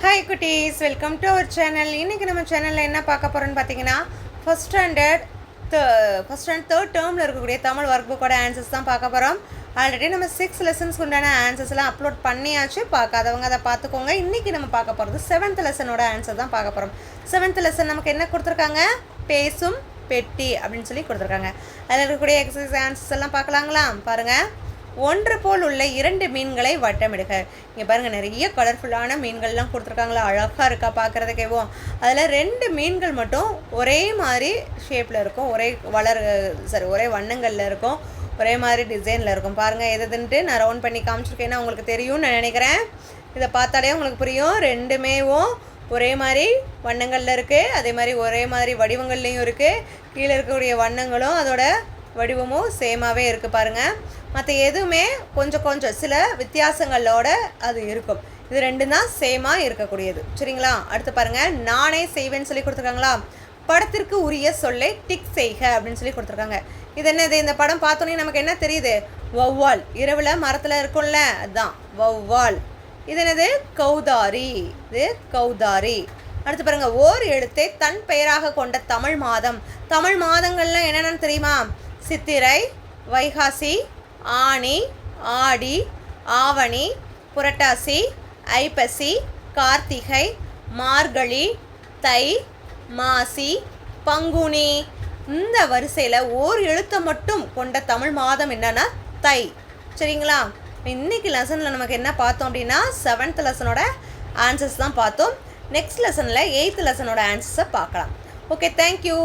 Hi குட்டீஸ். Welcome to our channel இன்றைக்கி நம்ம சேனலில் என்ன பார்க்க போகிறோன்னு பார்த்தீங்கன்னா first standard first standard third டேர்மில் இருக்கக்கூடிய தமிழ் ஒர்க் புக்கோட ஆன்சர்ஸ் தான் பார்க்க போகிறோம் ஆல்ரெடி நம்ம சிக்ஸ் லெசன்ஸ்க்கு உண்டான ஆன்சர்ஸ்லாம் அப்லோட் பண்ணியாச்சு. பார்க்காதவங்க அதை பார்த்துக்கோங்க. இன்றைக்கி நம்ம பார்க்க போகிறது செவன்த் லெசனோட ஆன்சர் தான் பார்க்க போகிறோம் செவன்த் லெசன் நமக்கு என்ன கொடுத்துருக்காங்க? பேசும் பெட்டி அப்படின்னு சொல்லி கொடுத்துருக்காங்க. அதில் இருக்கக்கூடிய எக்ஸசைஸ் ஆன்சர்ஸ் எல்லாம் பார்க்கலாங்களா? பாருங்கள் ஒன்று போல் உள்ள இரண்டு மீன்களை வட்டமிடுக. இங்கே பாருங்கள் நிறைய கலர்ஃபுல்லான மீன்கள்லாம் கொடுத்துருக்காங்களா? அழகாக இருக்கா பார்க்குறதுக்கேவும் அதில் ரெண்டு மீன்கள் மட்டும் ஒரே மாதிரி ஷேப்பில் இருக்கும். ஒரே வளர் சாரி ஒரே வண்ணங்களில் இருக்கும். ஒரே மாதிரி டிசைனில் இருக்கும். பாருங்கள் எதுன்ட்டு நான் ரவுண்ட் பண்ணி காமிச்சிருக்கேன்னா உங்களுக்கு தெரியும்னு நான் நினைக்கிறேன். இதை பார்த்தாலே உங்களுக்கு புரியும். ரெண்டுமேவும் ஒரே மாதிரி வண்ணங்களில் இருக்குது அதே மாதிரி ஒரே மாதிரி வடிவங்கள்லேயும் இருக்குது கீழே இருக்கக்கூடிய வண்ணங்களும் அதோட வடிவமும் சேமாகவே இருக்குது பாருங்கள் மற்ற எதுவுமே கொஞ்சம் கொஞ்சம் சில வித்தியாசங்களோட அது இருக்கும். இது ரெண்டும் தான் சேமாக இருக்கக்கூடியது. சரிங்களா? அடுத்து பாருங்கள் நானே செய்வேன்னு சொல்லி கொடுத்துருக்காங்களா? படத்திற்கு உரிய சொல்லை டிக் செய்க அப்படின்னு சொல்லி கொடுத்துருக்காங்க. இது என்னது? இந்த படம் பார்த்தோன்னே நமக்கு என்ன தெரியுது? வௌவால். இரவில் மரத்தில் இருக்கும்ல? அதுதான் வௌவால். இது என்னது? கௌதாரி. இது கௌதாரி. அடுத்து பாருங்கள் ஓர் எழுத்தை தன் பெயராக கொண்ட தமிழ் மாதம். தமிழ் மாதங்கள்லாம் என்னென்னு தெரியுமா? சித்திரை வைகாசி ஆனி ஆடி ஆவணி புரட்டாசி ஐப்பசி கார்த்திகை மார்கழி தை மாசி பங்குனி. இந்த வரிசையில் ஓர் எழுத்தை மட்டும் கொண்ட தமிழ் மாதம் என்னன்னா தை. சரிங்களா? இன்றைக்கி லெசனில் நமக்கு என்ன பார்த்தோம் அப்படின்னா செவன்த் லெசனோட ஆன்சர்ஸ் தான் பார்த்தோம். நெக்ஸ்ட் லெசனில் எயித்து லெசனோட ஆன்சர்ஸை பார்க்கலாம். Okay thank you